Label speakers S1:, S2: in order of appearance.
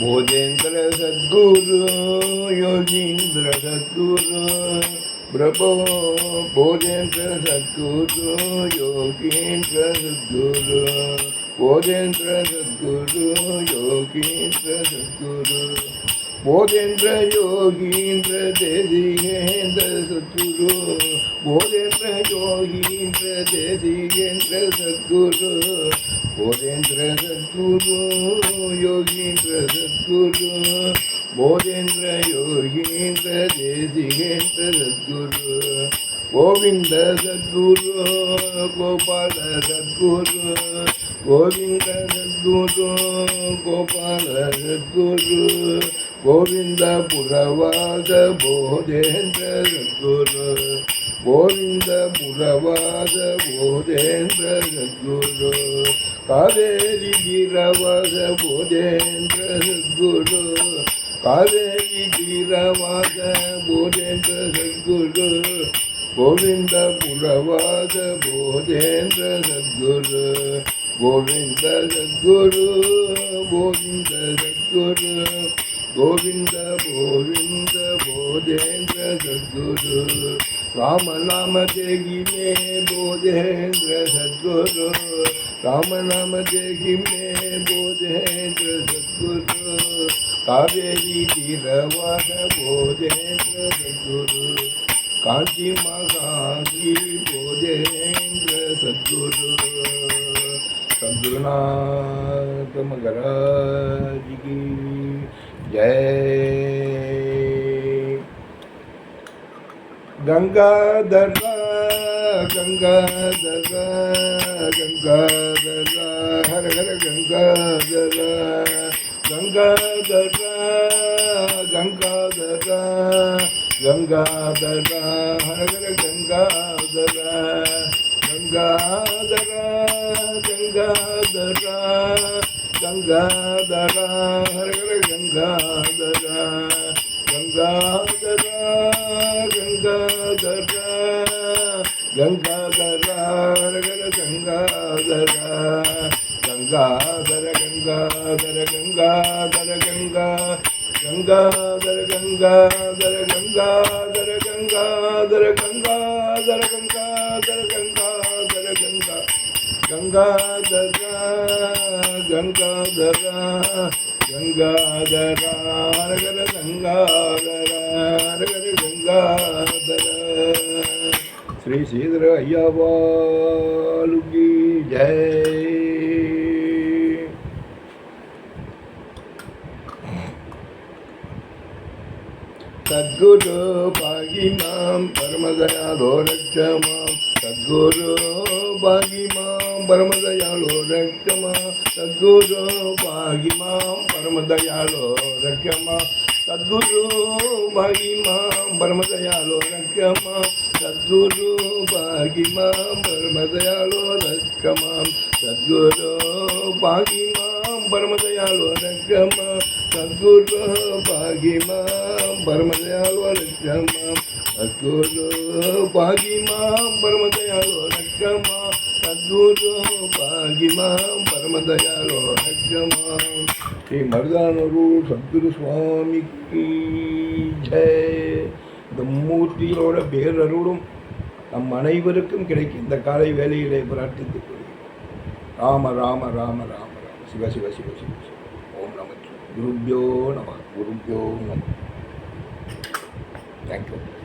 S1: ಭೋಜೇಂದ್ರ ಸದ್ಗುರು ಯೋಗೀಂದ್ರ ಸದ್ಗುರು ಪ್ರಭೋ ಭೋಜೇಂದ್ರ ಸದ್ಗುರು ಯೋಗೀಂದ್ರ ಸದ್ಗುರು ಭೋಜೇಂದ್ರ ಸದ್ಗುರು ಯೋಗೀಂದ್ರ ಸದ್ಗುರು ಭೋಜೇಂದ್ರ ಯೋಗೀಂದ್ರ ದೇಸಿಗೇಂದ್ರ ಸದ್ಗುರು ಭೋಜೇಂದ್ರ ಯೋಗೀಂದ್ರ ದೇಸಿಗೇಂದ್ರ ಸದ್ಗುರು போதேந்திர சத்குரு யோகீந்திர சத்குரு போதேந்திர யோகீந்திர தேசிகேந்திர சத்குரு கோவிந்த சத்குரு கோபால சத்குரு கோவிந்த சத்குரு கோபால சத்குரு கோவிந்த புறவாத போதேந்திர சத்குரு ಗೋವಿಂದ ಪುರವಾದ ಬೋಧೇಂದ್ರ ಸದ್ಗುರು ಕಾವೇರಿ ಗಿರವಾದ ಬೋಧೇಂದ್ರ ಸದ್ಗುರು ಕಾವೇರಿ ಗಿರವಾದ ಬೋಧೇಂದ್ರ ಸದ್ಗುರು ಗೋವಿಂದ ಪುರವಾದ ಬೋಧೇಂದ್ರ ಸದ್ಗುರು ಗೋವಿಂದ ಸದ್ಗುರು ಗೋವಿಂದ ಸದ್ಗುರು गोविन्द गोविन्द बोधेन्द्र सद्गुरु। राम नाम देगी में बोधेन्द्र सद्गुरु। राम नाम देगी में बोधेन्द्र सद्गुरु। कावेरी तीरवास बोधेन्द्र सद्गुरु। कांची महाकाशी बोधेन्द्र सद्गुरु। सद्गुरुनाथ महाराज की ஜெய் கங்காதரா கங்காதரா கங்காதரா ஹர ஹர கங்காதரா கங்காதரா கங்காதரா கங்காதரா ஹர ஹர கங்காதரா கங்காதரா கங்காதரா கங்கா గంగాధర గంగాధర గంగాధర గంగాధర గంగాధర గంగాధర గంగాధర గంగా గంగాధర గంగాధర గంగాధర గంగాధర గంగాధర గంగాధర గంగాధర గంగా గంగాధర గంగాధర ಗಂಗಾಧರ ಹರಗರ ಗಂಗಾಧರ ಹರಗರ ಗಂಗಾಧರ ಶ್ರೀ ಶ್ರೀಧರ ಅಯ್ಯವಾಲುಗಿ ಜಯ ಸದ್ಗುರು ಪಾಗಿ ಮಾಂ ಪರಮದಯಾಧೋ ರಕ್ಷ ಮಾಂ ಸದ್ಗುರು ಪಾಗಿ ಮಾಂ పరమదయాలో రక్షమా సద్గురు భాగిమా పరమదయాలో రక్షమా సద్గురు భాగిమా పరమదయాలో రక్షమా సద్గురు భాగిమా పరమదయాలో రక్షమా సద్గురు భాగిమా పరమదయాలో రక్షమా సద్గురు భాగిమా పరమదయాలో రక్షమా సద్గురు భాగిమా పరమదయాలో రక్షమా સદગુરુ ભાગીમાં પરમદયાલો રક્ષમાં શ્રી મરદાનરુ સદગુரு சுவாமிக்கு ஜெய இந்த மூர்த்தியோட பேரருளும் நம் அனைவருக்கும் கிடைக்கும். இந்த காலை வேலையிலே பிரார்த்தித்துக் கொள்கிறோம். ராம ராம ராம ராம ராம. சிவ சிவ சிவ சிவ சிவ. ஓம் நம. குருபியோ நம. குருபியோ நம. தேங்க்யூ